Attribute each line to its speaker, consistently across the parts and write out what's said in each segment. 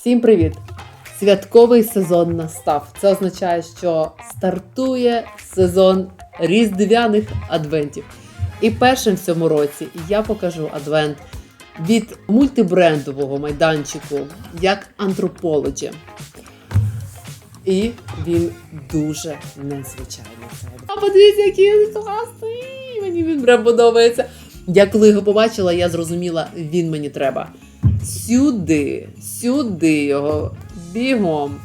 Speaker 1: Всім привіт! Святковий сезон настав. Це означає, що стартує сезон різдвяних адвентів. І першим в цьому році я покажу адвент від мультибрендового майданчику як Anthropology. І він дуже незвичайний. А подивіться, який він класний! Мені він прям подобається. Я коли його побачила, я зрозуміла, він мені треба. Сюди, сюди його бігом.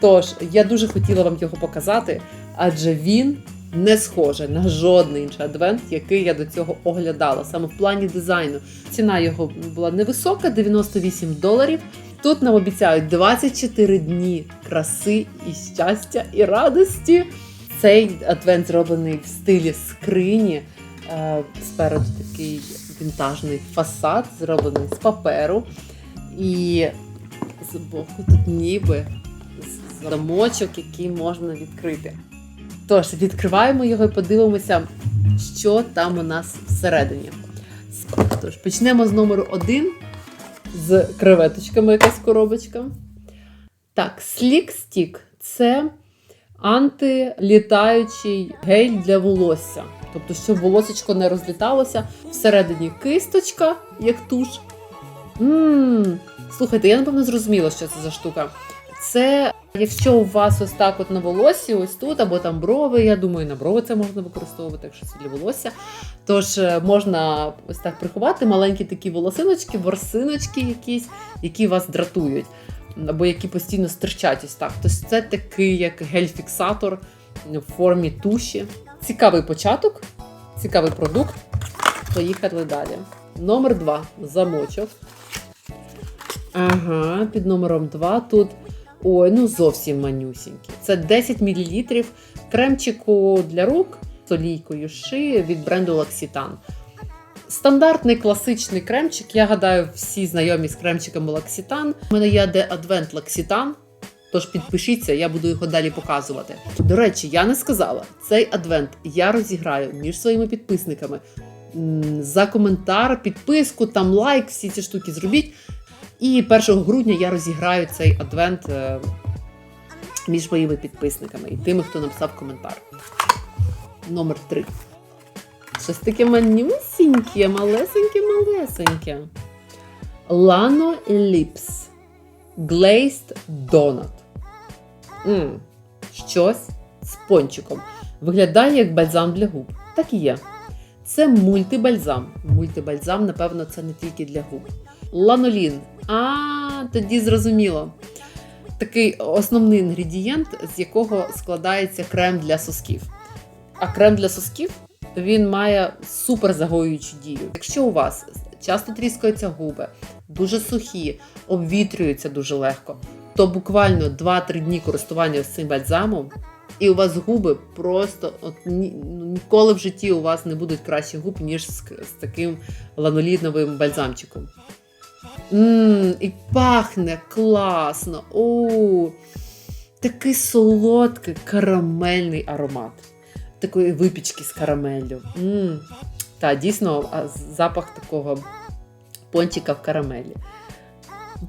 Speaker 1: Тож, я дуже хотіла вам його показати, адже він не схожий на жодний інший адвент, який я до цього оглядала, саме в плані дизайну. Ціна його була невисока 98 доларів. Тут нам обіцяють 24 дні краси і щастя і радості. Цей адвент зроблений в стилі скрині. Е, Спереду такий вінтажний фасад, зроблений з паперу. І з боку тут ніби замочок, який можна відкрити. Тож, відкриваємо його і подивимося, що там у нас всередині. Тож, почнемо з номеру 1 з креветочками, якась коробочка. Так, Sleek Stick – це антилітаючий гель для волосся. Тобто, щоб волосечко не розліталося. Всередині кисточка, як туш. Ммм, слухайте, я напевно зрозуміла, що це за штука. Це якщо у вас ось так от на волосі, ось тут, або там брови, я думаю, на брови це можна використовувати, якщо це для волосся. Тож е, можна ось так приховати маленькі такі волосиночки, ворсиночки якісь, які вас дратують, або які постійно стирчать ось так. Тож це такий як гель-фіксатор в формі туші. Цікавий початок, цікавий продукт. Поїхали далі. Номер два замочок. Ага, під номером 2 тут. Ой, ну зовсім манюсінький. Це 10 мл кремчику для рук з олійкою ши від бренду L'Occitane. Стандартний класичний кремчик. Я гадаю, всі знайомі з кремчиками L'Occitane. У мене є де Advent L'Occitane, Тож підпишіться, я буду його далі показувати. До речі, я не сказала, цей адвент я розіграю між своїми підписниками. За коментар, підписку, там лайк, всі ці штуки зробіть. І 1 грудня я розіграю цей адвент е, між моїми підписниками і тими, хто написав коментар. Номер 3. Щось таке манюсіньке, малесеньке, малесеньке. Lano Lips Glazed Donut. М Щось з пончиком. Виглядає як бальзам для губ. Так і є. Це мультибальзам. Мультибальзам, напевно, це не тільки для губ. Ланолін. А, тоді зрозуміло. Такий основний інгредієнт, з якого складається крем для сосків. А крем для сосків він має супер загоюючу дію. Якщо у вас часто тріскаються губи, дуже сухі, обвітрюються дуже легко, то буквально 2-3 дні користування з цим бальзамом, і у вас губи просто от, ні, ну, ніколи в житті у вас не будуть кращі губ, ніж з, з таким ланоліновим бальзамчиком. Мм, і пахне класно. О, такий солодкий карамельний аромат. Такої випічки з карамеллю. Мм. Та, дійсно, запах такого пончика в карамелі.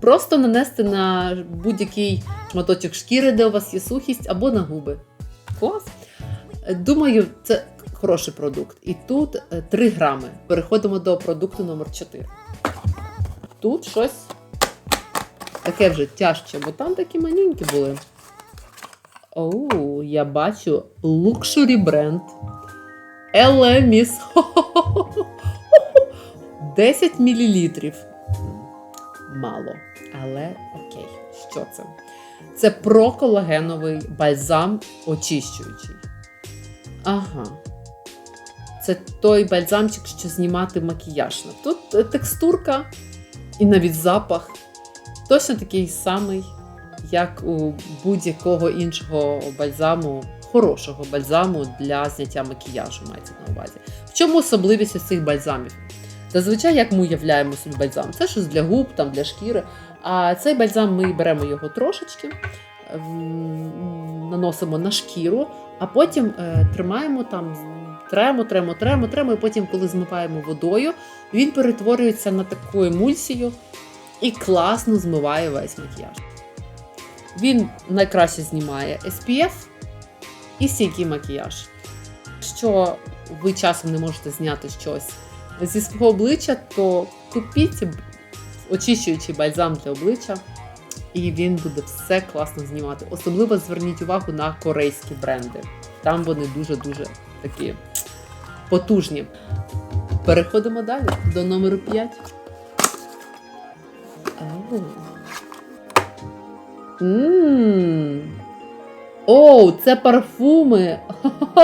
Speaker 1: Просто нанести на будь-який шматочок шкіри, де у вас є сухість, або на губи. Клас. Е, Думаю, це хороший продукт. І тут е, 3 грами. Переходимо до продукту номер 4 тут щось таке вже тяжче, бо там такі маленькі були. Оу, я бачу лукшурі бренд. Елеміс. 10 мл. Мало. Але окей, що це? Це проколагеновий бальзам очищуючий. Ага. Це той бальзамчик, що знімати макіяж. Тут е, текстурка і навіть запах точно такий самий, як у будь-якого іншого бальзаму, хорошого бальзаму для зняття макіяжу, мається на увазі. В чому особливість ось цих бальзамів? Зазвичай, як ми уявляємо собі бальзам, це щось для губ, там, для шкіри. А цей бальзам ми беремо його трошечки, наносимо на шкіру, а потім е, тримаємо там, тремо, тремо, тремо, тремо, і потім, коли змиваємо водою, він перетворюється на таку емульсію, і класно змиває весь макіяж. Він найкраще знімає SPF і стійкий макіяж. Якщо ви часом не можете зняти щось зі свого обличчя, то купіть очищуючий бальзам для обличчя, і він буде все класно знімати. Особливо зверніть увагу на корейські бренди. Там вони дуже-дуже такі потужні. Переходимо далі до номеру 5. Ммм. Оу, це парфуми.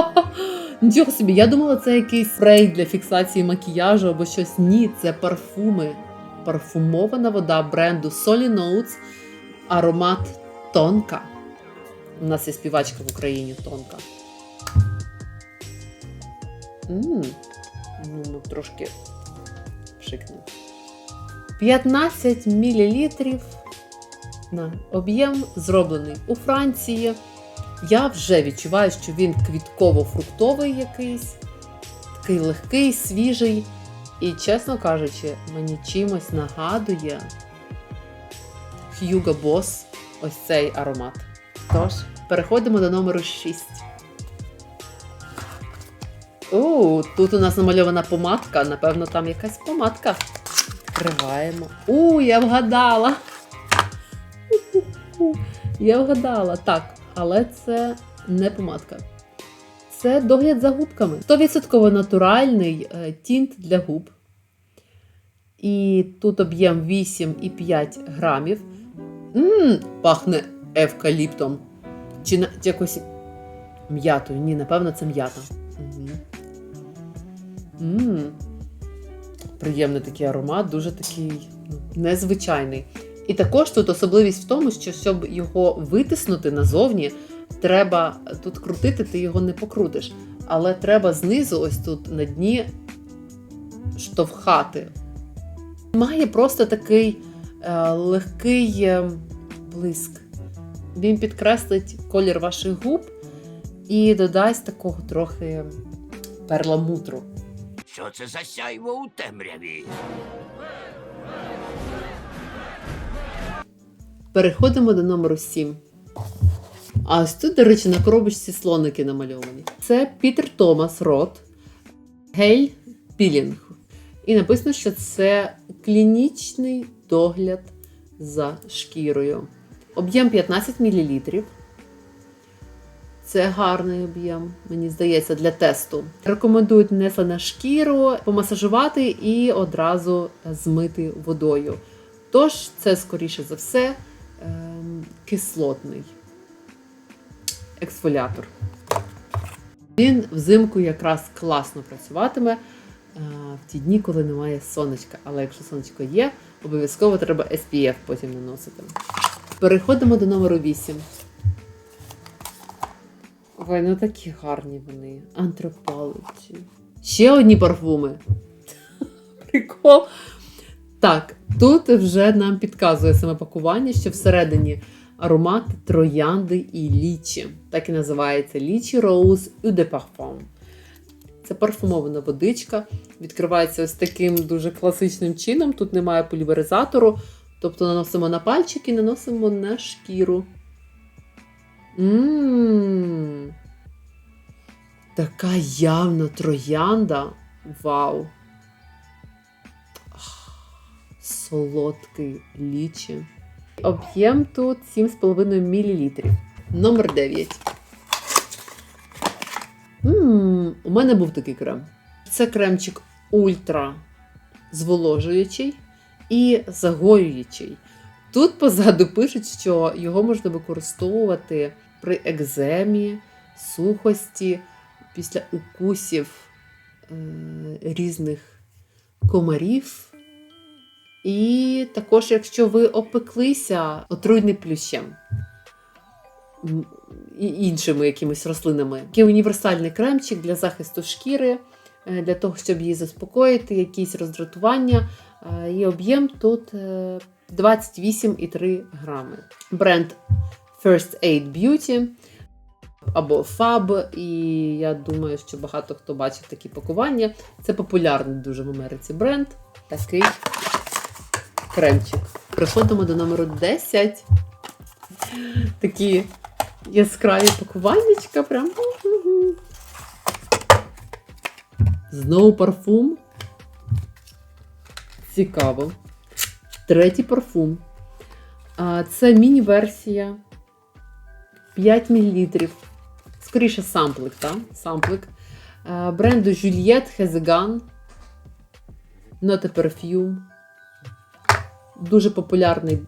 Speaker 1: Нічого собі, я думала, це якийсь спрей для фіксації макіяжу або щось. Ні, це парфуми. Парфумована вода бренду Solly Notes. Аромат тонка. У нас є співачка в Україні тонка. Ммм. Ну, ну, трошки пшикну. 15 мл на об'єм зроблений у Франції. Я вже відчуваю, що він квітково-фруктовий якийсь, такий легкий, свіжий. І, чесно кажучи, мені чимось нагадує Hugo Boss ось цей аромат. Тож, переходимо до номеру 6. О, тут у нас намальована помадка. Напевно, там якась помадка. Відкриваємо. У, я вгадала! Я вгадала, так, але це не помадка. Це догляд за губками. 100% натуральний е, тінт для губ. І тут об'єм 8,5 грамів. Ммм, пахне евкаліптом. Чи на, якось м'ятою? Ні, напевно, це м'ята. Ммм. Приємний такий аромат, дуже такий ну, незвичайний. І також тут особливість в тому, що щоб його витиснути назовні, треба тут крутити, ти його не покрутиш. Але треба знизу, ось тут на дні, штовхати. Має просто такий е, легкий е, блиск. Він підкреслить колір ваших губ і додасть такого трохи перламутру.
Speaker 2: Що це за сяйво у темряві?
Speaker 1: Переходимо до номеру 7. А ось тут, до речі, на коробочці слоники намальовані. Це Пітер Томас Рот Гель Пілінг. І написано, що це клінічний догляд за шкірою. Об'єм 15 мл. Це гарний об'єм, мені здається, для тесту. Рекомендують нанести на шкіру, помасажувати і одразу змити водою. Тож, це, скоріше за все, ем, кислотний ексфоліатор. Він взимку якраз класно працюватиме е, в ті дні, коли немає сонечка. Але якщо сонечко є, обов'язково треба SPF потім наносити. Переходимо до номеру 8. Ой, ну такі гарні вони. Антропологі. Ще одні парфуми. Прикол. Так, тут вже нам підказує саме пакування, що всередині аромат троянди і лічі. Так і називається Лічі Rose Eau de Parfum. Це парфумована водичка. Відкривається ось таким дуже класичним чином. Тут немає поліверизатору. Тобто наносимо на пальчик і наносимо на шкіру. Ммм. Така явно троянда. Вау! Солодкий лічі. Об'єм тут 7,5 мл. Номер 9. Ммм, у мене був такий крем. Це кремчик ультра зволожуючий і загоюючий. Тут позаду пишуть, що його можна використовувати при екземі, сухості, після укусів е, різних комарів. І також, якщо ви опеклися отруйним плющем і іншими якимись рослинами. Такий універсальний кремчик для захисту шкіри, е, для того, щоб її заспокоїти, якісь роздратування. Е, І об'єм тут е, 28,3 грами. Бренд First Aid Beauty або Fab, і я думаю, що багато хто бачив такі пакування. Це популярний дуже в Америці бренд. Такий кремчик. Приходимо до номеру 10. Такі яскраві пакувальничка. Прям. Знову парфум. Цікаво. Третій парфум. Це міні-версія 5 мл. Скоріше самплик, так? Самплик. Бренду Juliette Hezegan. Not a Perfume. Дуже популярний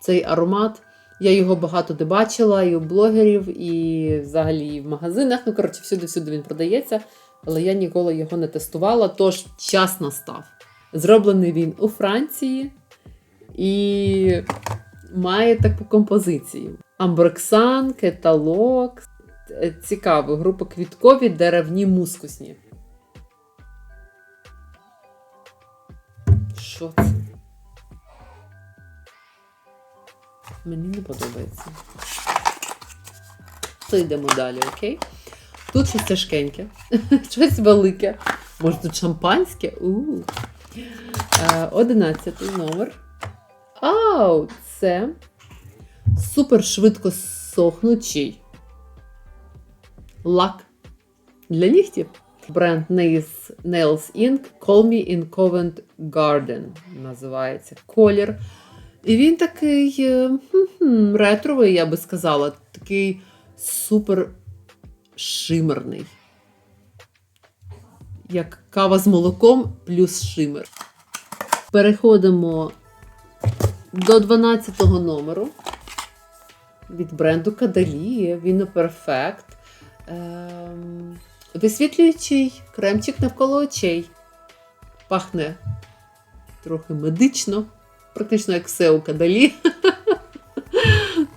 Speaker 1: цей аромат. Я його багато де бачила, і у блогерів, і взагалі і в магазинах. Ну, коротше, всюди-всюди він продається, але я ніколи його не тестувала, тож час настав. Зроблений він у Франції і має таку композицію: амброксан, кеталог. Е, Цікаво, група квіткові, деревні мускусні. Що це? Мені не подобається. То йдемо далі, окей? Тут щось тяжкеньке, щось велике. Може, тут шампанське? у Е, Одинадцятий номер. Ау, це супер швидко сохнучий лак для нігтів. Бренд Nails, Nails Inc. Call Me in Covent Garden називається колір. І він такий е, хм-хм, ретровий, я би сказала, такий супер шимерний. Як кава з молоком плюс шимер. Переходимо до 12 го номеру від бренду Кадалія. Він Perfect. Ем, висвітлюючий кремчик навколо очей. Пахне трохи медично, практично як все у Кадалі.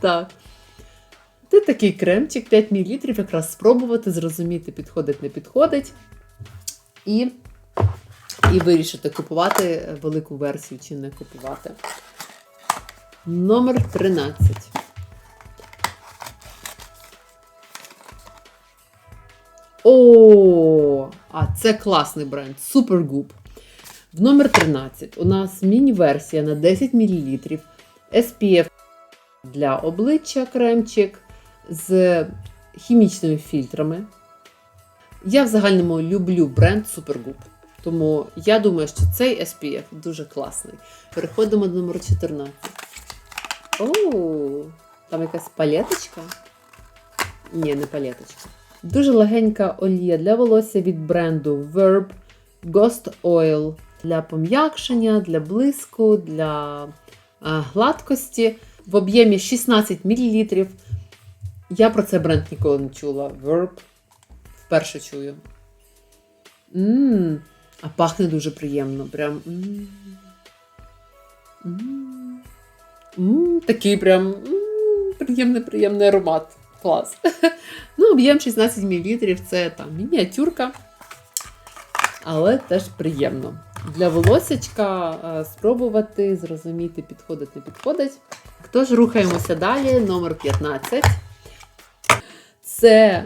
Speaker 1: Так. Це такий кремчик 5 мл, якраз спробувати, зрозуміти, підходить, не підходить. І, і вирішити, купувати велику версію чи не купувати. Номер 13. О, а це класний бренд. Supergoop. В номер 13 у нас міні-версія на 10 мл SPF для обличчя кремчик з хімічними фільтрами. Я в загальному люблю бренд Supergoop. Тому я думаю, що цей SPF дуже класний. Переходимо до номеру 14. О, там якась палеточка. Ні, не палеточка. Дуже легенька олія для волосся від бренду Verb Ghost Oil для пом'якшення, для блиску, для гладкості в об'ємі 16 мл. Я про цей бренд ніколи не чула. Verb вперше чую. Мм, а пахне дуже приємно. Прям. м. М. М, Такий прям приємний, приємний аромат. Клас. Ну, об'єм 16 мл це там мініатюрка, але теж приємно. Для волосячка е, спробувати, зрозуміти, підходить, не підходить. Тож рухаємося далі. Номер 15. Це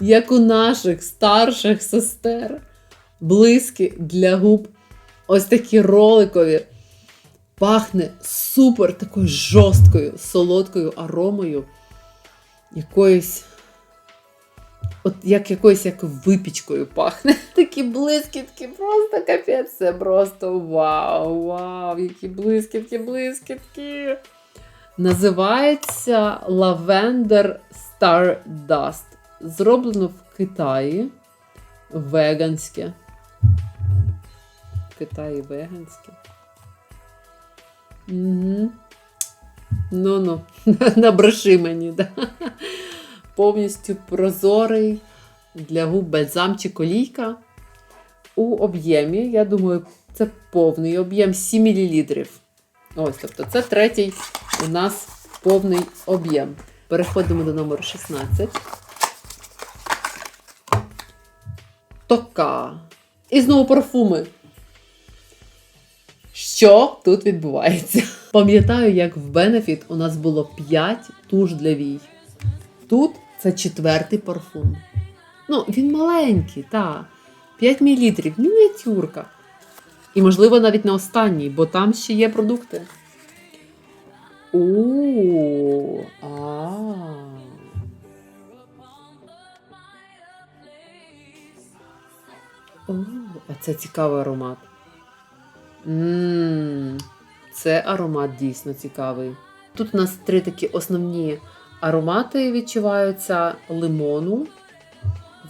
Speaker 1: як у наших старших сестер. Блиски для губ. Ось такі роликові. Пахне супер такою жорсткою, солодкою аромою. Якоюсь. От як якоюсь як випічкою пахне. Такі блискітки, просто капець. Це просто вау, вау, які блискітки, блискітки. Називається Lavender Stardust. Зроблено в Китаї. Веганське. В Китаї веганське. Угу. Ну-ну, наброши мені, да. Повністю прозорий для губ бальзам чи колійка. У об'ємі, я думаю, це повний об'єм 7 мл. Ось, тобто, це третій у нас повний об'єм. Переходимо до номеру 16. Тока. І знову парфуми. Що тут відбувається? Пам'ятаю, як в Benefit у нас було 5 туш для вій. Тут це четвертий парфум. Ну, він маленький, та. 5 мл, мініатюрка. І, можливо, навіть не останній, бо там ще є продукти. У, а. О, а це цікавий аромат. Мм, це аромат дійсно цікавий. Тут у нас три такі основні аромати відчуваються: лимону,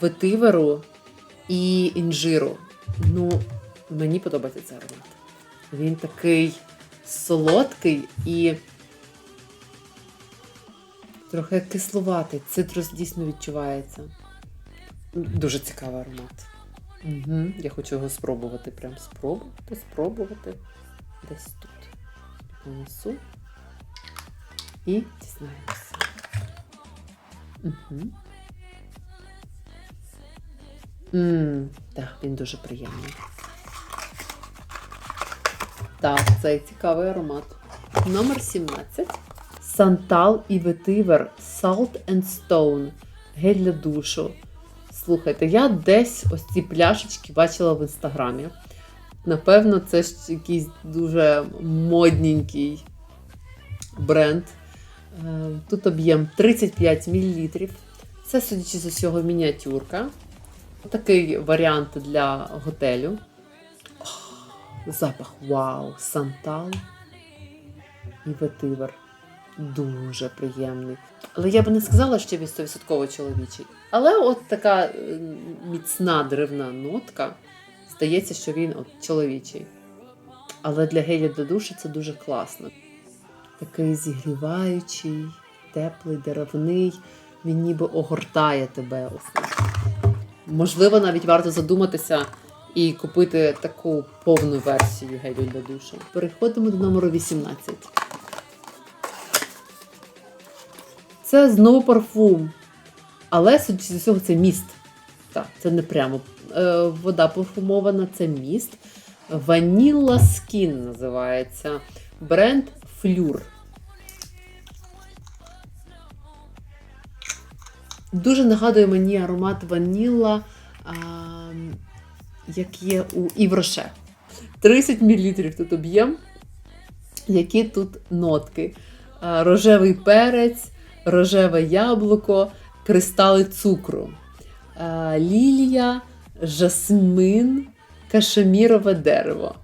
Speaker 1: ветиверу і інжиру. Ну, мені подобається цей аромат. Він такий солодкий і трохи кислуватий. Цитрус дійсно відчувається. Дуже цікавий аромат. Угу. Я хочу його спробувати. Прям спробувати, спробувати. Десь тут. Понесу. І дізнаємося. Угу. Ммм, так, він дуже приємний. Так, цей цікавий аромат. Номер 17. Сантал і ветивер Salt and Stone. Гель для душу. Слухайте, я десь ось ці пляшечки бачила в інстаграмі. Напевно, це ж якийсь дуже модненький бренд. Е, Тут об'єм 35 мл. Це, судячи з усього, мініатюрка. Такий варіант для готелю. Ох, Запах вау! Сантал і ветивер. Дуже приємний. Але я би не сказала, що він 100% чоловічий. Але от така е, міцна деревна нотка. Здається, що він от чоловічий. Але для геля для душу це дуже класно. Такий зігріваючий, теплий, деревний. Він ніби огортає тебе. Можливо, навіть варто задуматися і купити таку повну версію гелю для душу. Переходимо до номеру 18. Це знову парфум. Але, судячи з усього, це міст. Так, це не прямо е, вода парфумована, це міст. Vanilla Skin називається. Бренд Fleur. Дуже нагадує мені аромат ваніла, а, як є у Івроше. 30 мл тут об'єм. Які тут нотки? А, Рожевий перець, рожеве яблуко, кристали цукру, а, лілія, жасмин, кашемірове дерево.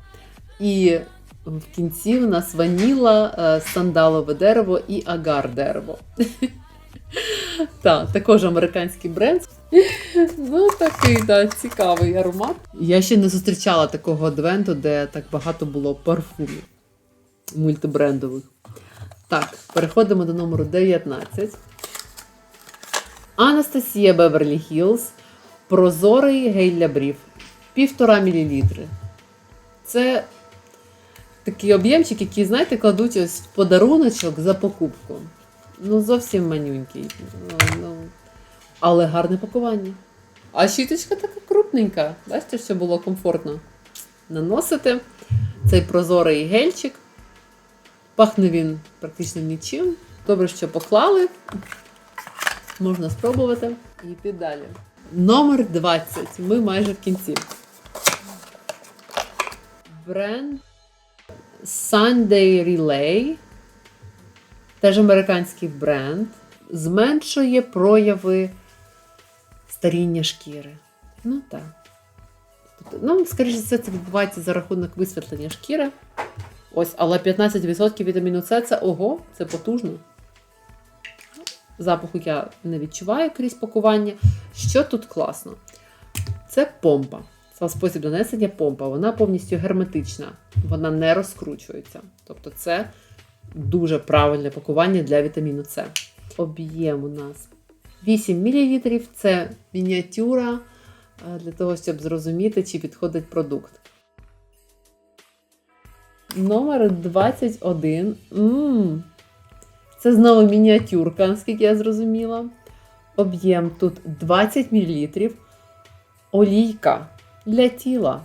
Speaker 1: І в кінці у нас ваніла, е, сандалове дерево і агар дерево. Так, також американський бренд. Ну, такий, так, цікавий аромат. Я ще не зустрічала такого адвенту, де так багато було парфумів мультибрендових. Так, переходимо до номеру 19. Анастасія Беверлі Хілз. Прозорий гель для брів. Півтора мілілітри. Це такий об'ємчик, який, знаєте, кладуть ось в подаруночок за покупку. Ну, зовсім манюнький. Ну, ну, але гарне пакування. А щіточка така крупненька. Бачите, що було комфортно наносити. Цей прозорий гельчик. Пахне він практично нічим. Добре, що поклали. Можна спробувати і йти далі. Номер 20. Ми майже в кінці. Бренд Sunday Relay. Теж американський бренд. Зменшує прояви старіння шкіри. Ну так. Тобто, ну, скоріше за все, це відбувається за рахунок висвітлення шкіри. Ось, але 15% вітаміну С це ого, це потужно. Запаху я не відчуваю крізь пакування. Що тут класно? Це помпа. Спосіб нанесення помпа. Вона повністю герметична, вона не розкручується. Тобто, це дуже правильне пакування для вітаміну С. Об'єм у нас 8 мл. Це мініатюра е, для того, щоб зрозуміти, чи підходить продукт. Номер 21. М, Це знову мініатюрка, наскільки я зрозуміла. Об'єм тут 20 мл. Олійка для тіла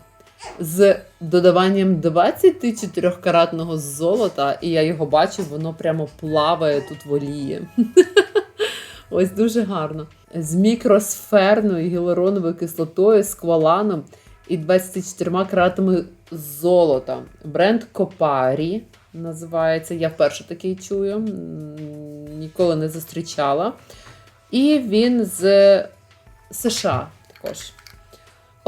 Speaker 1: з додаванням 24-каратного золота, і я його бачу, воно прямо плаває тут в олії. Ось дуже гарно. З мікросферною гіалуроновою кислотою, скваланом і 24 каратами золота. Бренд Копарі називається. Я вперше такий чую. Ніколи не зустрічала. І він з США також.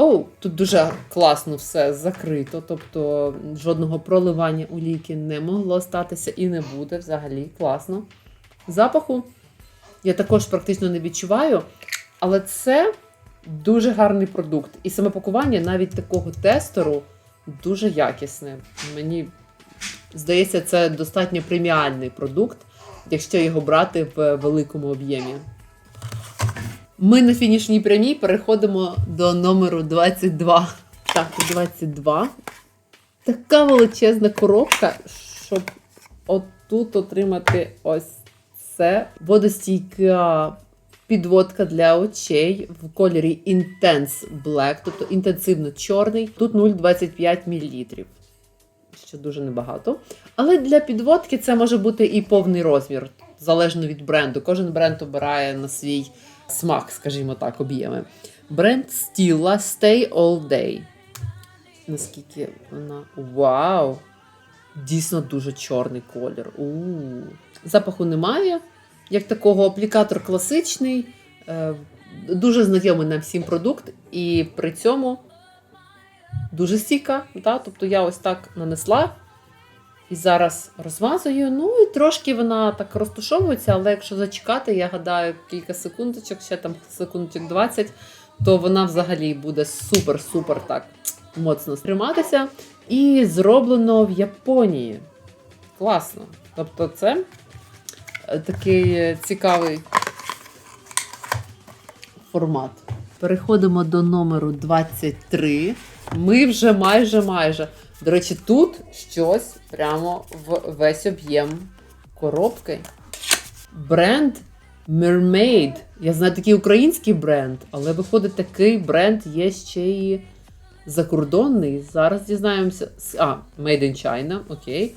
Speaker 1: О, тут дуже класно все закрито, тобто жодного проливання у ліки не могло статися і не буде взагалі класно. Запаху я також практично не відчуваю, але це дуже гарний продукт. І саме пакування навіть такого тестеру дуже якісне. Мені здається, це достатньо преміальний продукт, якщо його брати в великому об'ємі. Ми на фінішній прямій переходимо до номеру 22. Так, 22. Така величезна коробка, щоб отут отримати ось це водостійка підводка для очей в кольорі Intense Black, тобто інтенсивно чорний. Тут 0,25 мл. Що дуже небагато. Але для підводки це може бути і повний розмір, залежно від бренду. Кожен бренд обирає на свій смак, скажімо так, об'єми. Бренд Stila Stay All Day. Наскільки вона. Вау! Дійсно дуже чорний колір. у Запаху немає. Як такого аплікатор класичний, е, дуже знайомий нам всім продукт, і при цьому дуже стійка. Да? Тобто я ось так нанесла і зараз розмазую. Ну і трошки вона так розтушовується, але якщо зачекати, я гадаю, кілька секундочок, ще там секундочок 20, то вона взагалі буде супер-супер так моцно триматися. І зроблено в Японії. Класно. Тобто, це е, такий цікавий формат. Переходимо до номеру 23. Ми вже майже майже. До речі, тут щось прямо в весь об'єм коробки. Бренд Mermaid. Я знаю такий український бренд, але виходить, такий бренд є ще і закордонний. Зараз дізнаємося. А, Made in China, окей.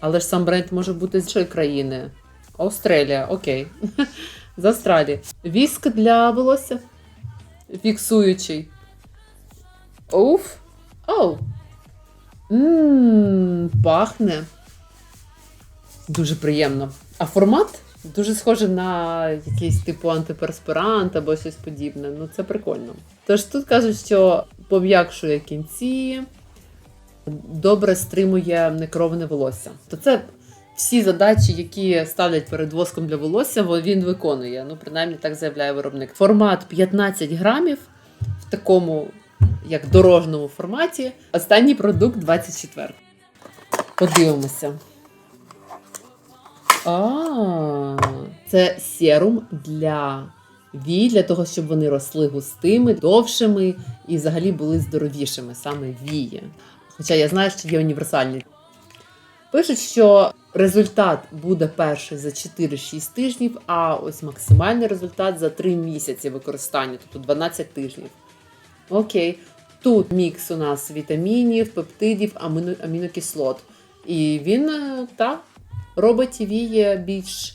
Speaker 1: Але ж сам бренд може бути з іншої країни. Австралія, окей. З Австралії. Віск для волосся. Фіксуючий. Уф. Оу. Ммм, пахне. Дуже приємно. А формат дуже схожий на якийсь типу антиперспирант або щось подібне. Ну, це прикольно. Тож тут кажуть, що пом'якшує кінці, добре стримує некровне волосся. То це всі задачі, які ставлять перед воском для волосся, во- він виконує. Ну, принаймні так заявляє виробник. Формат 15 грамів в такому як дорожному форматі. Останній продукт 24. Подивимося. А, це серум для вій, для того, щоб вони росли густими, довшими і взагалі були здоровішими, саме вії. Хоча я знаю, що є універсальні. Пишуть, що результат буде перший за 4-6 тижнів, а ось максимальний результат за 3 місяці використання, тобто 12 тижнів. Окей. Тут мікс у нас вітамінів, пептидів, аміно, амінокислот. І він е, та, робить вії більш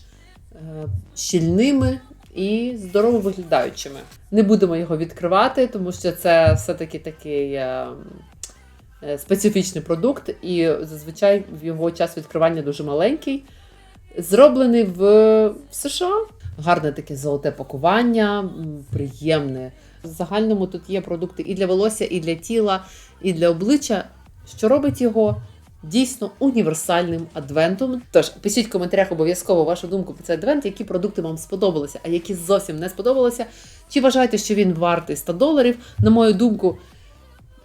Speaker 1: е, щільними і здорово виглядаючими. Не будемо його відкривати, тому що це все-таки такий е, специфічний продукт, і зазвичай його час відкривання дуже маленький. Зроблений в США. Гарне таке золоте пакування, приємне. В загальному тут є продукти і для волосся, і для тіла, і для обличчя, що робить його дійсно універсальним адвентом. Тож пишіть в коментарях обов'язково вашу думку про цей адвент, які продукти вам сподобалися, а які зовсім не сподобалися. Чи вважаєте, що він вартий 100 доларів? На мою думку,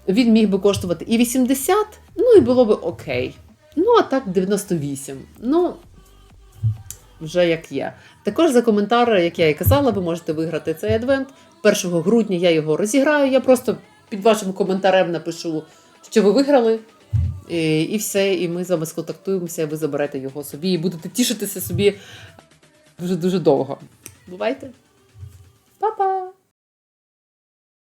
Speaker 1: він міг би коштувати і 80, ну і було би окей. Ну, а так 98. Ну, вже як є. Також за коментар, як я і казала, ви можете виграти цей адвент. 1 грудня я його розіграю. Я просто під вашим коментарем напишу, що ви виграли. І, і все, і ми з вами сконтактуємося, і ви заберете його собі і будете тішитися собі дуже-дуже довго. Бувайте! Па-па!